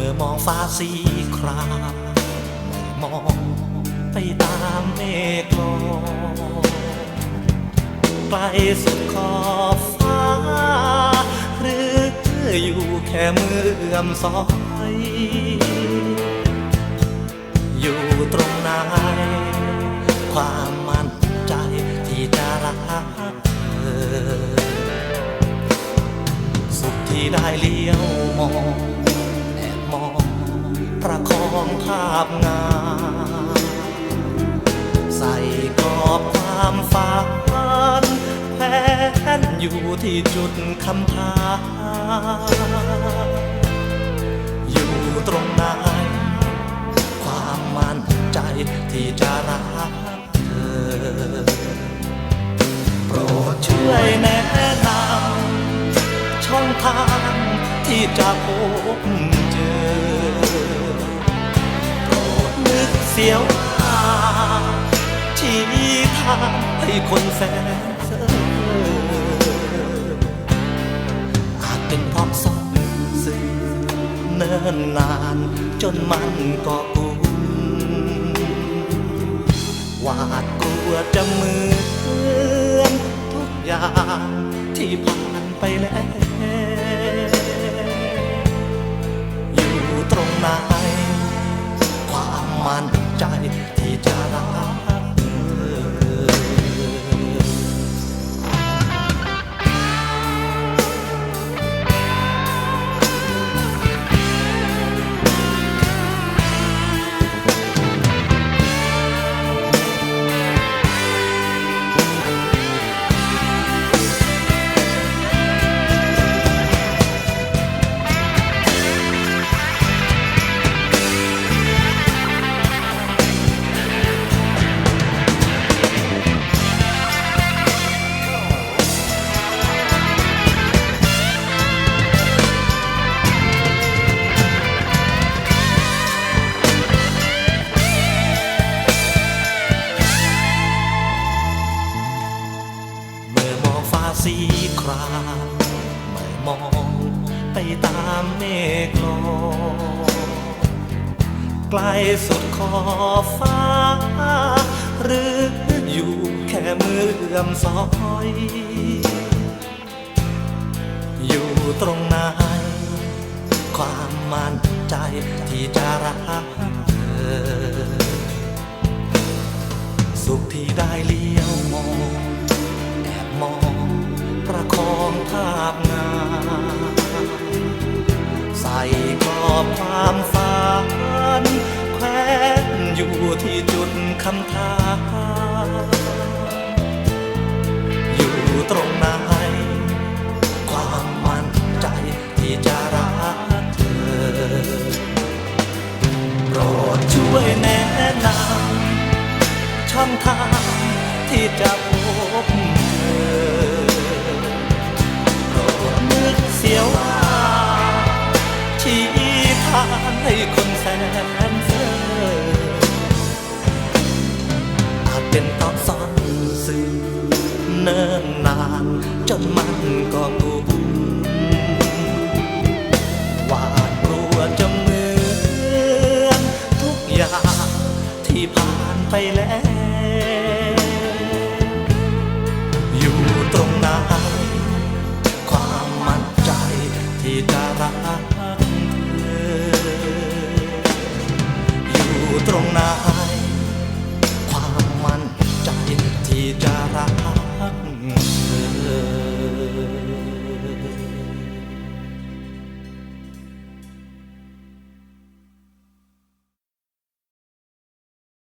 ื่อมองฟ้าสีครามมองไปตามเมฆลอยไกลสุดขอบฟ้า หรืออยู่แค่มือเอื้อมซอย อยู่ตรงไหนความมั่นใจที่จะรักเธอ สุขที่ได้เลี้ยวมอง ประคองภาพงามใส่กรอบความฝันแผนอยู่ที่จุดคำถามอยู่ตรงไหนความมั่นใจที่จะรักเธอ โปรดช่วยแนะนำช่องทางที่จะพบ เสียวาชี้ทางให้คนแสนเสออาจเป็นเพราะสองสื่อเนิ่นนานจนมันก็กุนหวาดกลัวจะเหมือนทุกอย่างที่ผ่านไปแล้ว สีครามเมื่อมองไปตามเมฆลอยไกลสุดขอบฟ้า หรืออยู่แค่มือเอื้อมซอย อยู่ตรงไหนความมั่นใจที่จะรักเธอ สุขที่ได้เลี้ยวมองแอบมอง ประคองภาพงามใส่กรอบความฝันแขวนอยู่ที่จุดคำถามอยู่ตรงไหนความมั่นใจที่จะรักเธอโปรดช่วยแนะนำช่องทางที่จะพบ เนิ่นนาน จนมันก็กุมหวาดกลัวจะเหมือนทุกอย่างที่ผ่านไปแล้ว อยู่ตรงไหนความมั่นใจที่จะรักเธอ อยู่ตรงไหน ค